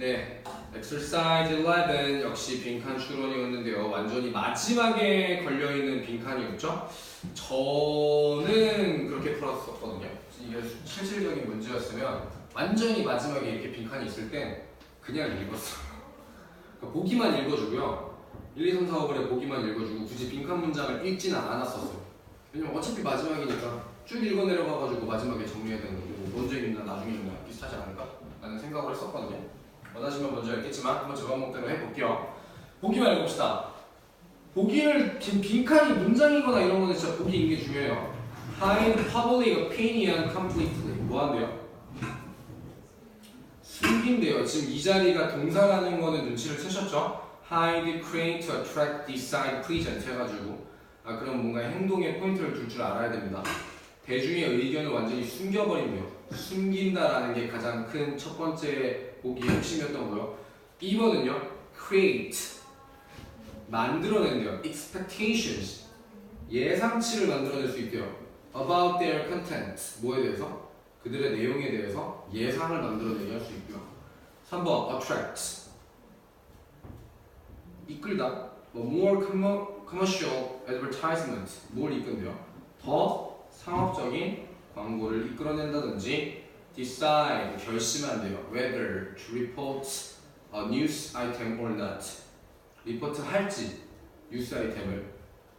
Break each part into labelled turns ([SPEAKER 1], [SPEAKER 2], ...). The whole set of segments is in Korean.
[SPEAKER 1] 네, exercise 11 역시 빈칸 추론이었는데요. 완전히 마지막에 걸려 있는 빈칸이었죠. 저는 그렇게 풀었었거든요. 이게 실질적인 문제였으면 완전히 마지막에 이렇게 빈칸이 있을 땐 그냥 읽었어요. 그러니까 보기만 읽어주고요. 1, 2, 3, 4, 5번에 보기만 읽어주고 굳이 빈칸 문장을 읽지는 않았었어요. 왜냐면 어차피 마지막이니까 쭉 읽어 내려가가지고 마지막에 정리해야 되는 거고 뭐 먼저 읽나 나중에 읽나 비슷하지 않을까? 라는 생각을 했었거든요. 원하시면 먼저 읽겠지만 한번 제 방법대로 해볼게요. 보기만 읽읍시다. 보기를 빈, 빈칸이 문장이거나 이런 거는 진짜 보기 읽는 게 중요해요. Hide public opinion completely. 뭐 한대요? 숨긴대요. 지금 이 자리가 동사라는 거는 눈치를 채셨죠? Hide, create, attract, decide, present 해가지고 아 그럼 뭔가 행동에 포인트를 둘 줄 알아야 됩니다. 대중의 의견을 완전히 숨겨버린대요. 숨긴다라는 게 가장 큰 첫 번째 보기의 핵심이었던 거요. 2번은요, create. 만들어낸대요. expectations. 예상치를 만들어낼 수 있대요. about their content. 뭐에 대해서? 그들의 내용에 대해서 예상을 만들어내게 할 수 있고요. 3번, attract. 이끌다. 뭐 more commer- commercial advertisement. 뭘 이끈대요? 더 상업적인 광고를 이끌어낸다든지 decide 결심한대요. whether to report a news item or not. 리포트 할지 뉴스 아이템을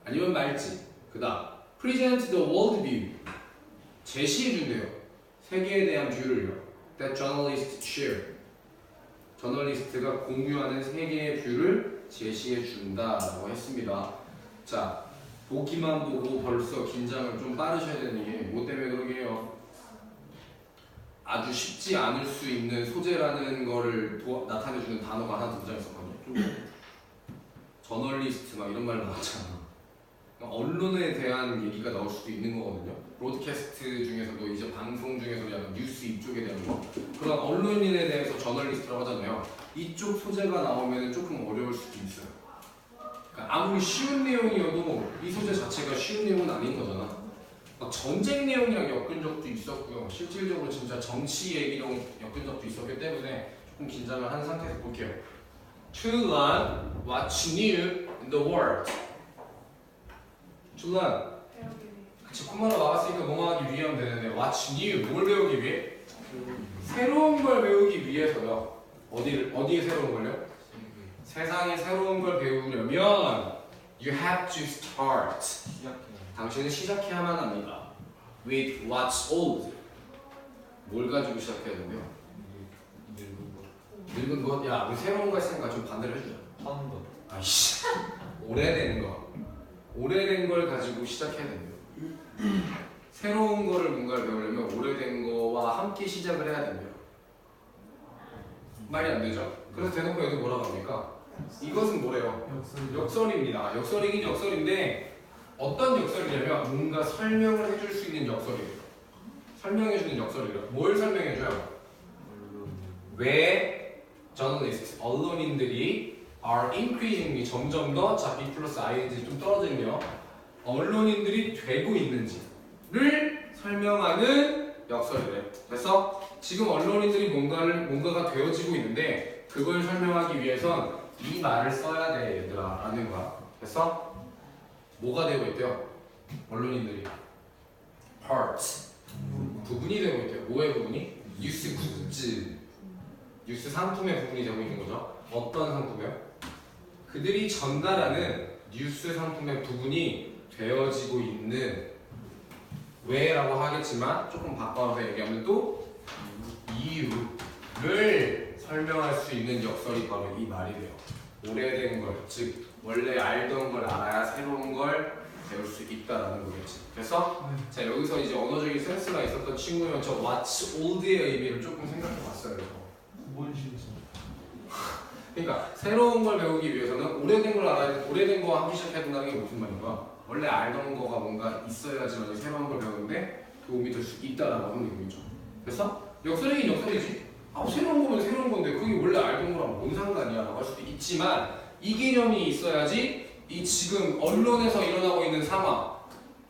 [SPEAKER 1] 아니면 말지. 그다음 present the world view 제시해 준대요. 세계에 대한 뷰를요. that journalists share. 저널리스트가 공유하는 세계의 뷰를 제시해 준다라고 했습니다. 자, 보기만 보고 벌써 긴장을 좀 빠르셔야 되는 게 뭐 때문에 그러게요? 아주 쉽지 않을 수 있는 소재라는 거를 나타내주는 단어가 하나 등장했었거든요. 좀 저널리스트 막 이런 말 나왔잖아. 그러니까 언론에 대한 얘기가 나올 수도 있는 거거든요. 브로드캐스트 중에서도 이제 방송 중에서 약간 뉴스 이쪽에 대한 거 그런 언론인에 대해서 저널리스트라고 하잖아요. 이쪽 소재가 나오면 조금 어려울 수도 있어요. 그러니까 아무리 쉬운 내용이어도 이 소재 자체가 쉬운 내용은 아닌 거잖아. 막 전쟁 내용이랑 엮은 적도 있었고요. 실질적으로 진짜 정치 얘기랑 엮은 적도 있었기 때문에 조금 긴장을 한 상태에서 볼게요. Learn what's new in the world. Learn. 그치, 콤마로 나왔으니까 뭐뭐 하기 위해 하면 되는데 what's new? 뭘 배우기 위해? 새로운 걸 배우기 위해서요. 어디를, 어디에 새로운 걸요? 세상에 새로운 걸 배우려면 you have to start. 당신은 시작해야만 합니다. With what's old. 뭘 가지고 시작해야 된대요?
[SPEAKER 2] 늙은
[SPEAKER 1] 것? 야, 우리 새로운 거 했으니까 좀 반대를 해주자.
[SPEAKER 2] 거.
[SPEAKER 1] 아이씨. 오래된 거. 오래된 걸 가지고 시작해야 된대요. 새로운 거를 뭔가를 배우려면 오래된 거와 함께 시작을 해야 된대요. 말이 안 되죠? 그래서 대놓고 여기 뭐라고 합니까? 이것은 뭐래요?
[SPEAKER 2] 역설.
[SPEAKER 1] 역설 입니다. 역설이긴 역설인데 어떤 역설이냐면 뭔가 설명을 해줄 수 있는 역설이에요. 설명해주는 역설이래요. 뭘 설명해줘요? 왜 저널리스트, 언론인들이 are increasingly 점점 더 자, B 플러스 ING 좀 떨어지네요. 언론인들이 되고 있는지를 설명하는 역설이래요. 그래서 지금 언론인들이 뭔가를 뭔가가 되어지고 있는데 그걸 설명하기 위해선 이 말을 써야 돼 얘들아 라는 거야. 그래서 뭐가 되고 있대요? 언론인들이 part 부분이 되고 있대요. 뭐의 부분이? 뉴스 굿즈 뉴스 상품의 부분이 되고 있는 거죠. 어떤 상품이요? 그들이 전달하는 뉴스 상품의 부분이 되어지고 있는 왜라고 하겠지만 조금 바꿔서 얘기하면 또 이유를 설명할 수 있는 역설이 바로 이 말이 돼요. 오래된 걸, 즉 원래 알던 걸 알아야 새로운 걸 배울 수 있다라는 거겠지. 그래서 자 여기서 이제 언어적인 센스가 있었던 친구면 저 what's old의 의미를 조금 생각해봤어요.
[SPEAKER 2] 9번 실수.
[SPEAKER 1] 그러니까 새로운 걸 배우기 위해서는 오래된 걸 알아야 돼. 오래된 거와 함께 시작해야 된다는 게 무슨 말인가? 원래 알던 거가 뭔가 있어야지만 새로운 걸 배우는데 도움이 될 수 있다라고 하는 얘기죠. 그래서 역설이긴 역설이지. 아 새로운 거면 새로운 건데 그게 원래 알던 거랑 뭔 상관이야 라고 할 수도 있지만 이 개념이 있어야지 이 지금 언론에서 일어나고 있는 상황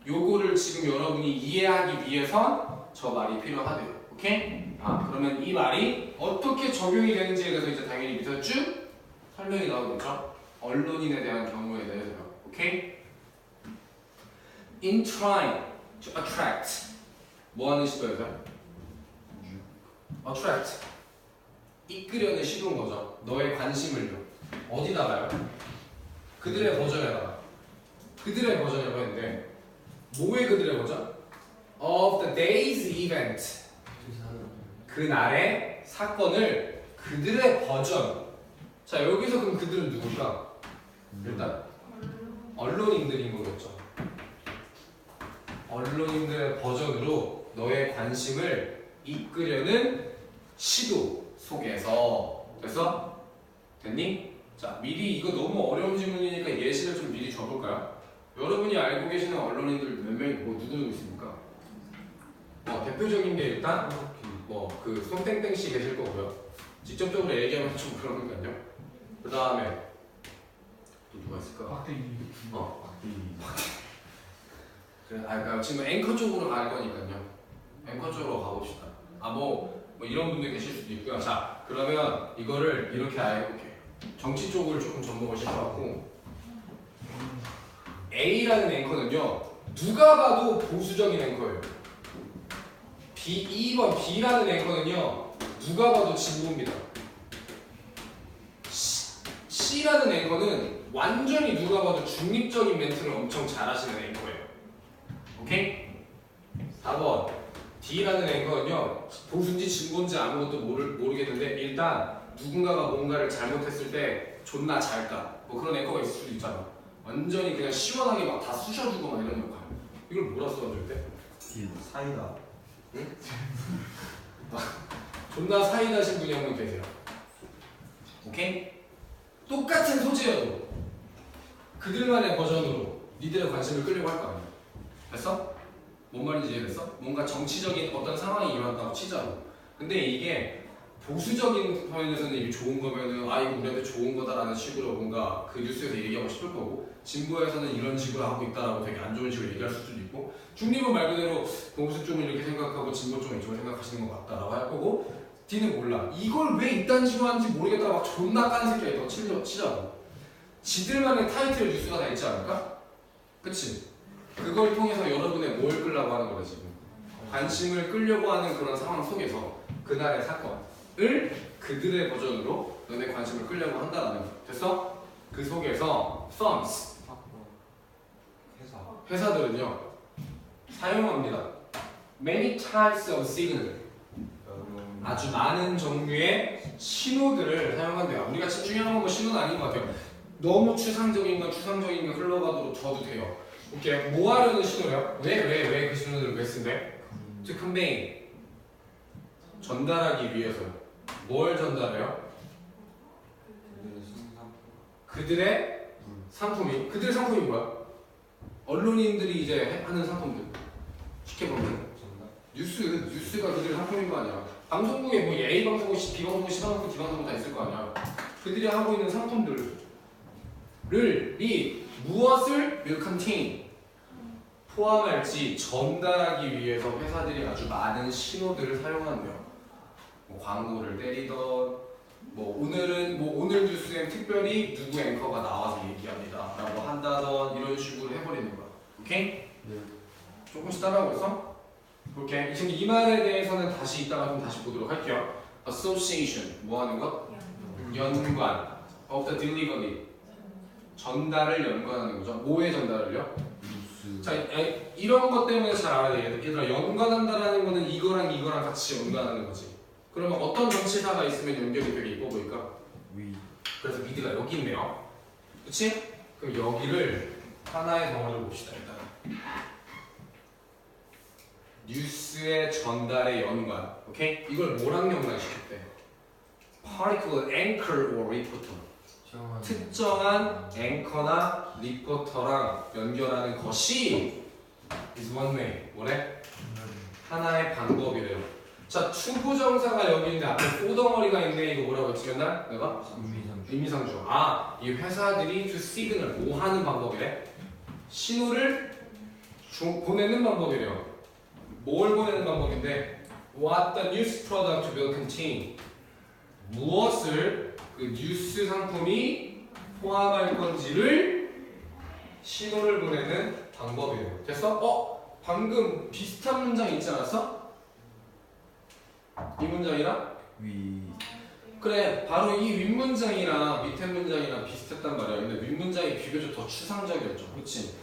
[SPEAKER 1] 요거를 지금 여러분이 이해하기 위해선 저 말이 필요하대요. 오케이? 아 그러면 이 말이 어떻게 적용이 되는지에 대해서 이제 당연히 밑에서 쭉 설명이 나오겠죠. 언론인에 대한 경우에 대해서요. 오케이? In trying to attract 뭐 하는 시도에서요? attract 이끌려는 시도인 거죠. 너의 관심을요. 어디다가요? 그들의 버전에다가 그들의 버전이라고 했는데 뭐의 그들의 버전? Of the day's event 그날의 사건을 그들의 버전 자 여기서 그럼 그들은 누굴까? 일단 언론인들인 거겠죠 언론인들의 버전으로 너의 관심을 이끄려는 시도 속에서 됐어? 됐니? 자 미리 이거 너무 어려운 질문이니까 예시를 좀 미리 줘볼까요? 여러분이 알고 계시는 언론인들 몇 명이 뭐 누구 누구 있습니까? 뭐 대표적인 게 일단 뭐그 손땡땡 씨 계실 거고요. 직접적으로 얘기하면 좀 그러니까요. 그 다음에 또 누가 있을까?
[SPEAKER 2] 빡대기.
[SPEAKER 1] 어. 그래, 아, 그러니까 지금 앵커 쪽으로 갈 거니까요. 앵커 쪽으로 가봅시다. 아, 뭐, 뭐 이런 분들 계실 수도 있고요. 자, 그러면 이거를 이렇게 아예 이렇게 정치 쪽을 조금 접목을 시켜갖고 A라는 앵커는요 누가 봐도 보수적인 앵커예요. B 2번 B라는 앵커는요 누가 봐도 진보입니다. C- C라는 앵커는 완전히 누가 봐도 중립적인 멘트를 엄청 잘하시는 앵커예요. 오케이? 4번 D라는 앵커는요 보수인지 진보인지 아무것도 모르, 모르겠는데 일단 누군가가 뭔가를 잘못했을 때 존나 잘까 뭐 그런 앵커가 있을 수도 있잖아. 완전히 그냥 시원하게 막 다 쑤셔주고 막 이런 역할. 이걸 뭐라 써줄 때?
[SPEAKER 3] 사이다.
[SPEAKER 1] 존나 사이다신 분이 한 분 계세요. 오케이? 똑같은 소재여도 그들만의 버전으로 니들의 관심을 끌려고 할 거 아니야. 됐어? 뭔 말인지 이해됐어? 뭔가 정치적인 어떤 상황이 일어났다고 치자고. 근데 이게 보수적인 편에서는 이게 좋은 거면은 아 이거 우리한테 좋은 거다라는 식으로 뭔가 그 뉴스에서 얘기하고 싶을 거고 진보에서는 이런 식으로 하고 있다라고 되게 안 좋은 식으로 얘기할 수도 있고 중립은 말 그대로 보수 쪽은 이렇게 생각하고 진보 쪽은 이쪽을 생각하시는 것 같다라고 할 거고 D는 몰라 이걸 왜 이딴 식으로 하는지 모르겠다가 막 존나 까는 새끼가 더 치자고 지들만의 타이틀 뉴스가 다 있지 않을까? 그치? 그걸 통해서 여러분의 뭘 끌려고 하는 거다 지금? 관심을 끌려고 하는 그런 상황 속에서 그날의 사건을 그들의 버전으로 너네 관심을 끌려고 한다는 거. 됐어? 그 속에서 firms
[SPEAKER 3] 회사.
[SPEAKER 1] 회사 들은요 사용합니다. Many types of signal. 아주 많은 종류의 신호들을 사용한대요. 우리가 중요한 건뭐 신호는 아닌 것 같아요. 너무 추상적인 건 추상적인 건 흘러가도 줘도 돼요 오케이 뭐 하려는 신호예요? 왜 왜 왜 그 신호들을 왜 쓴대? to convey. 전달하기 위해서요 뭘 전달해요? 그들의 상품이. 그들의 상품이 뭐야? 언론인들이 이제 하는 상품들. 쉽게 보면. 뉴스 뉴스가 그들의 상품인 거 아니야. 방송국에 뭐 A 방송국, B 방송국, C 방송국, D 방송국 다 있을 거 아니야. 그들이 하고 있는 상품들을 이 무엇을? Will contain 포함할지 전달하기 위해서 회사들이 아주 많은 신호들을 사용한대요 뭐 광고를 때리던 뭐 오늘은 뭐 오늘 뉴스엔 특별히 누구 앵커가 나와서 얘기합니다 라고 한다던 이런 식으로 해버리는 거야 오케이?
[SPEAKER 3] 네.
[SPEAKER 1] 조금씩 따라하고 있어? 오케이 지금 이 말에 대해서는 다시 이따가 좀 다시 보도록 할게요 association 뭐 하는 것? 연관 of the delivery 전달을 연관하는 거죠 뭐의 전달을요?
[SPEAKER 3] 뉴스.
[SPEAKER 1] 자 에, 이런 것 때문에 잘 알아야 돼 얘들아 연관한다라는 거는 이거랑 이거랑 같이 연관하는 거지 그러면 어떤 정치사가 있으면 연결이 되게 이뻐 보일까?
[SPEAKER 3] 위.
[SPEAKER 1] 그래서 미드가 여기 있네요. 그치? 그럼 여기를 하나의 덩어리로 봅시다, 일단. 뉴스의 전달의 연관. 오케이? 이걸 뭐랑 연관시켰대? Particular anchor or reporter. 특정한 앵커나 리포터랑 연결하는 것이 is one way. 뭐래? 하나의 방법이래요. 자, 추부정사가 여기 있는데 앞에 꼬덩어리가 있네. 이거 뭐라고 했지 맨날? 내가?
[SPEAKER 3] 위상.
[SPEAKER 1] 의미상주. 아, 이 회사들이 to signal 뭐 하는 방법이래? 신호를 주, 보내는 방법이래요. 뭘 보내는 방법인데? What the news product will contain. 무엇을 그 뉴스 상품이 포함할 건지를 신호를 보내는 방법이에요. 됐어? 어? 방금 비슷한 문장 있지 않았어? 이 문장이랑?
[SPEAKER 3] 위
[SPEAKER 1] 그래 바로 이 윗문장이랑 밑에 문장이랑 비슷했단 말이야 근데 윗문장이 비교적 더 추상적이었죠 그치?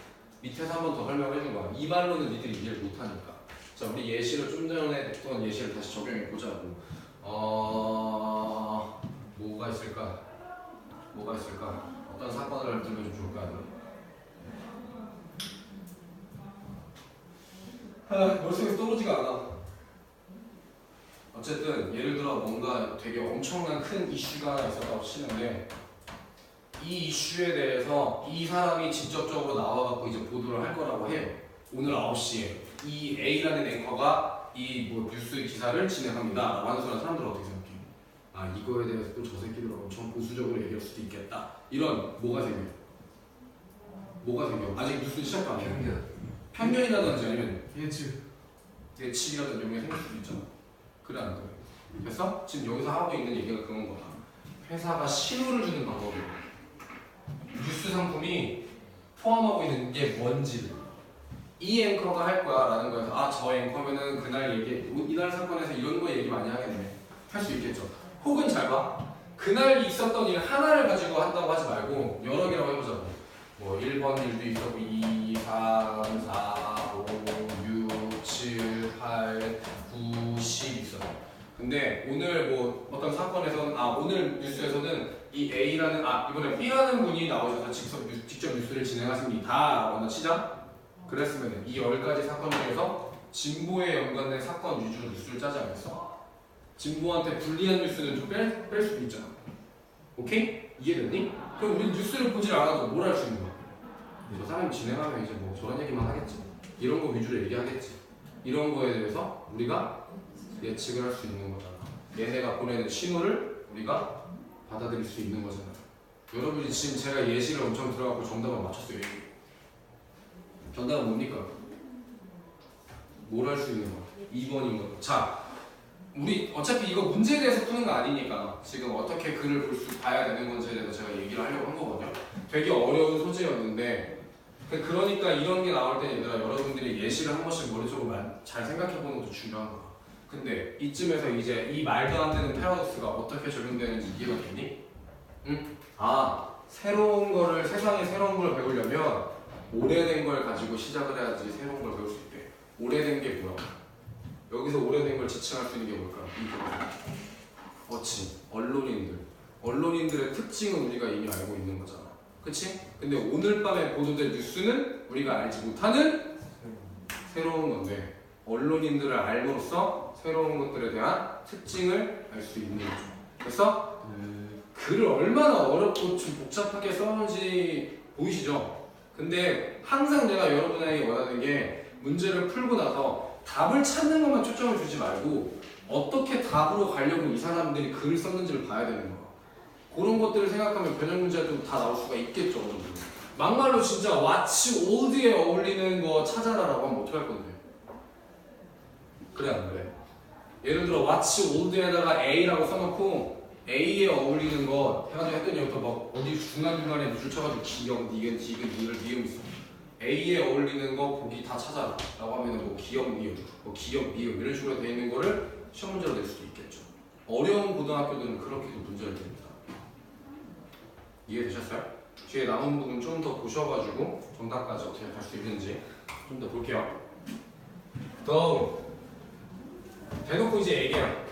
[SPEAKER 1] 밑에서 한 번 더 설명해 준 거야 이 말로는 니들이 이해를 못하니까 자 우리 예시를 좀 전에 했던 예시를 다시 적용해 보자고 어... 뭐가 있을까? 뭐가 있을까? 어떤 사건을 들면 좀 좋을까? 아, 머릿속에 떠오르지가 않아 어쨌든 예를 들어 뭔가 되게 엄청난 큰 이슈가 하나 있었다고 치는데 이 이슈에 대해서 이 사람이 직접적으로 나와갖고 이제 보도를 할 거라고 해요. 오늘 9시에 이 A라는 앵커가 이 뭐 뉴스 기사를 진행합니다. 라고 하는 순간 사람들은 어떻게 생각해? 아 이거에 대해서 또 저 새끼들 엄청 보수적으로 얘기할 수도 있겠다. 이런 뭐가 생겨? 뭐가 생겨? 아직 뉴스 시작도 안 해.
[SPEAKER 3] 편견
[SPEAKER 1] 편견이라든지 아니면
[SPEAKER 2] 예측.
[SPEAKER 1] 예측이라든지 이런 게 생길 수도 있잖아. 그래 안 그래? 됐어? 지금 여기서 하고 있는 얘기가 그런 거다. 회사가 신호를 주는 방법이야. 뉴스 상품이 포함하고 있는 게 뭔지를 이 앵커가 할 거야 라는 거에서 아 저 앵커면은 그날 얘기 이날 사건에서 이런 거 얘기 많이 하겠네 할 수 있겠죠. 혹은 잘 봐. 그날 있었던 일 하나를 가지고 한다고 하지 말고 여러 개라고 해보자고. 뭐 1번 일도 있었고 2, 3, 4, 5, 6, 7, 8, 9, 10 있어요. 근데 오늘 뭐 어떤 사건에서는 아 오늘 뉴스에서는 이 A라는 아 이번에 B라는 분이 나오셔서 직접, 뉴, 직접 뉴스를 진행하십니다라고 치자 그랬으면 이 열 가지 사건 중에서 진보에 연관된 사건 위주로 뉴스를 짜지 않겠어? 진보한테 불리한 뉴스는 좀 뺄 뺄 수도 있잖아. 오케이? 이해됐니? 그럼 우리 뉴스를 보질 않아도 뭘 할 수 있는 거야? 저 사람이 진행하면 이제 뭐 저런 얘기만 하겠지. 이런 거 위주로 얘기하겠지. 이런 거에 대해서 우리가 예측을 할 수 있는 거잖아. 얘네가 보내는 신호를 우리가 받아들일 수 있는 거잖아. 여러분이 지금 제가 예시를 엄청 들어갖고 정답을 맞췄어요. 정답은 뭡니까? 뭘 할 수 있는 거? 2번인 거. 자, 우리 어차피 이거 문제에 대해서 푸는 거 아니니까 지금 어떻게 글을 볼 수 봐야 되는 건지에 대해서 제가 얘기를 하려고 한 거거든요. 되게 어려운 소재였는데 그- 그러니까 이런 게 나올 때 얘들아 여러분들이 예시를 한 번씩 머릿속으로 만- 잘 생각해 보는 것도 중요한 거야. 근데 이쯤에서 이제 이 말도 안 되는 패러독스가 어떻게 적용되는지 이해가 됐니? 응? 아 새로운 거를 세상에 새로운 걸 배우려면 오래된 걸 가지고 시작을 해야지 새로운 걸 배울 수 있대. 오래된 게 뭐야? 여기서 오래된 걸 지칭할 수 있는 게 뭘까? 이거. 어치. 언론인들. 언론인들의 특징은 우리가 이미 알고 있는 거잖아. 그치? 근데 오늘 밤에 보도된 뉴스는 우리가 알지 못하는 새로운 건데 언론인들을 알므로써 새로운 것들에 대한 특징을 알 수 있는 거죠. 그래서 글을 얼마나 어렵고 좀 복잡하게 써는지 보이시죠? 근데 항상 내가 여러분에게 원하는 게 문제를 풀고 나서 답을 찾는 것만 초점을 주지 말고 어떻게 답으로 가려고 이 사람들이 글을 썼는지를 봐야 되는 거야. 그런 것들을 생각하면 변형 문제도 다 나올 수가 있겠죠. 막말로 진짜 왓츠 올드에 어울리는 거 찾아라라고 하면 어떡할 건데? 그래 안 그래? 예를 들어 왓츠 올드에다가 A라고 써놓고 A에 어울리는 거 해가지고 했더니 여기서 막 어디 중간중간에 줄 쳐가지고 기억, 니은, 디귿, 니을, 니음 있어 A에 어울리는 거 보기 다 찾아라 라고 하면은 뭐 기억, 니음, 뭐 기억, 니음 이런 식으로 돼 있는 거를 시험 문제로 낼 수도 있겠죠 어려운 고등학교들은 그렇게도 문제를 냅니다 이해되셨어요? 뒤에 남은 부분 좀 더 보셔가지고 정답까지 어떻게 갈 수 있는지 좀 더 볼게요 다음 대놓고 이제 얘기해요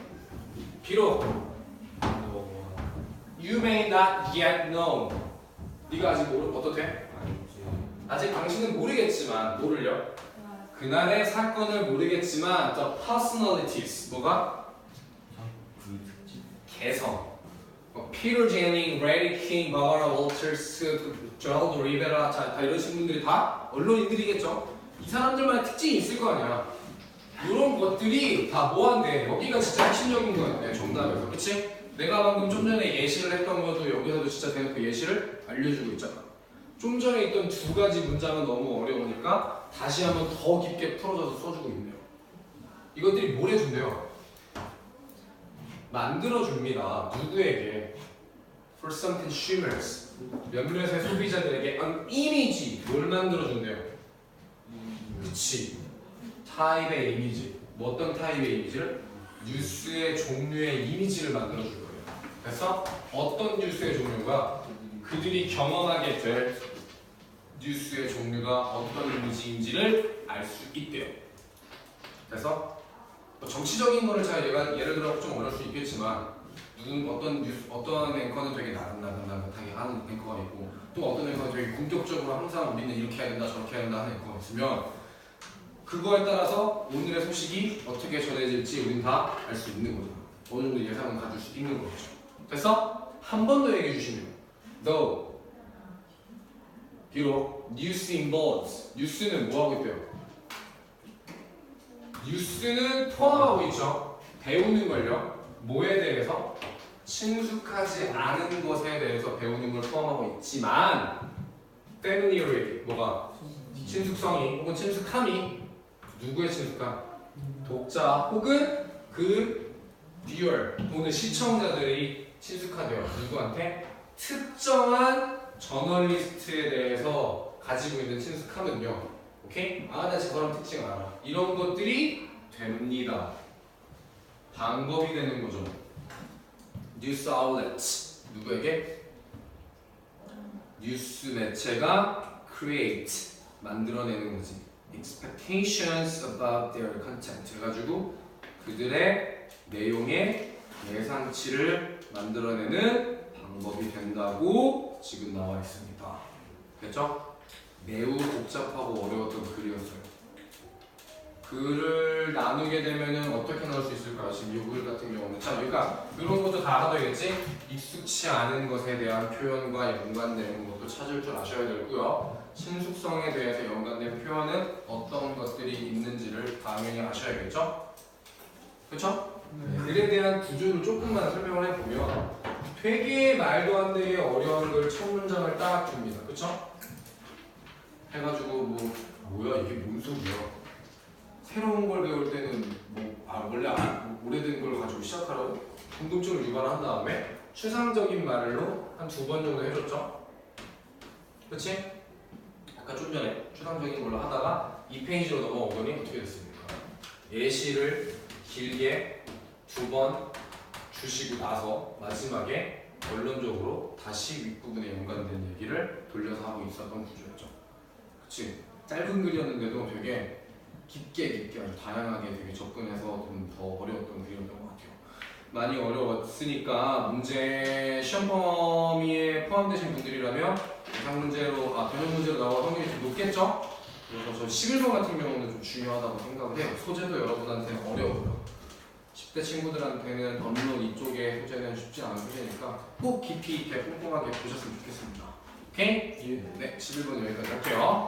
[SPEAKER 1] 비록 You may not yet know. 네가 아직 모르 어떻대? 아직 당신은 모르겠지만 뭐를요? 그날의 사건을 모르겠지만 the personalities 뭐가 개성. 뭐 피터 제닝, 레리 킹, 바바라 월터스, 조알도 리베라 자, 다 이런 분들이 다 언론인들이겠죠. 이 사람들만의 특징이 있을 거 아니야. 이런 것들이 다 뭐한데 여기가 진짜 핵심적인. 네, 정답에서 그치? 내가 방금 좀 전에 예시를 했던 것도 여기서도 진짜 대놓고 예시를 알려주고 있잖아. 좀 전에 있던 두 가지 문장은 너무 어려우니까 다시 한번 더 깊게 풀어져서 써주고 있네요. 이것들이 뭘 해준대요? 만들어줍니다. 누구에게? For some consumers. 몇몇의 소비자들에게 an image. 뭘 만들어준대요? 그치. 타입의 이미지. 뭐 어떤 타입의 이미지를? 뉴스의 종류의 이미지를 만들어줄 거예요. 그래서 어떤 뉴스의 종류가 그들이 경험하게 될 뉴스의 종류가 어떤 이미지인지를 알 수 있대요. 그래서 뭐 정치적인 거를 잘 얘가 예를 들어 좀 어려울 수 있겠지만 누군 어떤 뉴스 어떤 앵커는 되게 나긋나긋나긋하게 하는 앵커가 있고 또 어떤 앵커는 되게 공격적으로 항상 우리는 이렇게 해야 된다 저렇게 해야 된다 하는 앵커가 있으면 그거에 따라서 오늘의 소식이 어떻게 전해질지 우린 다 알 수 있는 거죠. 어느 정도 예상은 가질 수 있는 거죠. 그래서 한 번 더 얘기해 주시면 though 비록 news involves 뉴스는 뭐 하고 있대요? 뉴스는 포함하고 있죠. 배우는 걸요. 뭐에 대해서? 친숙하지 않은 것에 대해서 배우는 걸 포함하고 있지만 familiarity 뭐가 친숙성이 혹은 친숙함이 누구의 친숙함? 독자 혹은 그 viewer 혹은 시청자들이 친숙하대요. 누구한테? 특정한 저널리스트에 대해서 가지고 있는 친숙함은요. 오케이? 아, 나 지금 그런 특징 알아. 이런 것들이 됩니다. 방법이 되는 거죠. 뉴스 아울렛 누구에게? 뉴스 매체가 create 만들어내는 거지. expectations about their content 해가지고 그들의 내용의 예상치를 만들어내는 방법이 된다고 지금 나와 있습니다. 됐죠? 매우 복잡하고 어려웠던 글이었어요. 글을 나누게 되면은 어떻게 나올 수 있을까요? 지금 이글 같은 경우는 자, 그러니까 이런 것도 다 알아둬야겠지. 익숙치 않은 것에 대한 표현과 연관되는 것도 찾을 줄 아셔야 되고요. 친숙성에 대해서 연관된 표현은 어떤 것들이 있는지를 당연히 아셔야겠죠. 그렇죠? 글에 대한 구조를 조금만 설명을 해보면 되게 말도 안 되게 어려운 걸 첫 문장을 딱 줍니다. 그렇죠? 해가지고 뭐 뭐야 이게 뭔 소리야? 새로운 걸 배울 때는 뭐 아, 원래 안, 오래된 걸 가지고 시작하라고 궁금증을 유발한 다음에 추상적인 말로 한 두 번 정도 해줬죠. 그렇지? 아까 좀 전에 추상적인 걸로 하다가 이 페이지로 넘어오더니 어떻게 됐습니까? 예시를 길게 두 번 주시고 나서 마지막에 결론적으로 다시 윗부분에 연관된 얘기를 돌려서 하고 있었던 구조였죠. 그치? 짧은 글이었는데도 되게 깊게 깊게 아주 다양하게 되게 접근해서 좀 더 어려웠던 글이었던 것 같아요. 많이 어려웠으니까 문제 시험 범위에 포함되신 분들이라면 예상 문제로 아 변형 문제로 나올 확률이 좀 높겠죠? 그래서 저 11번 같은 경우는 좀 중요하다고 생각을 해요. 소재도 여러분한테 어려워요. 10대 친구들한테는 언론 이쪽의 소재는 쉽지 않은 소재니까 꼭 깊이 있게 꼼꼼하게 보셨으면 좋겠습니다. 오케이? 네, 11번 여기까지 할게요.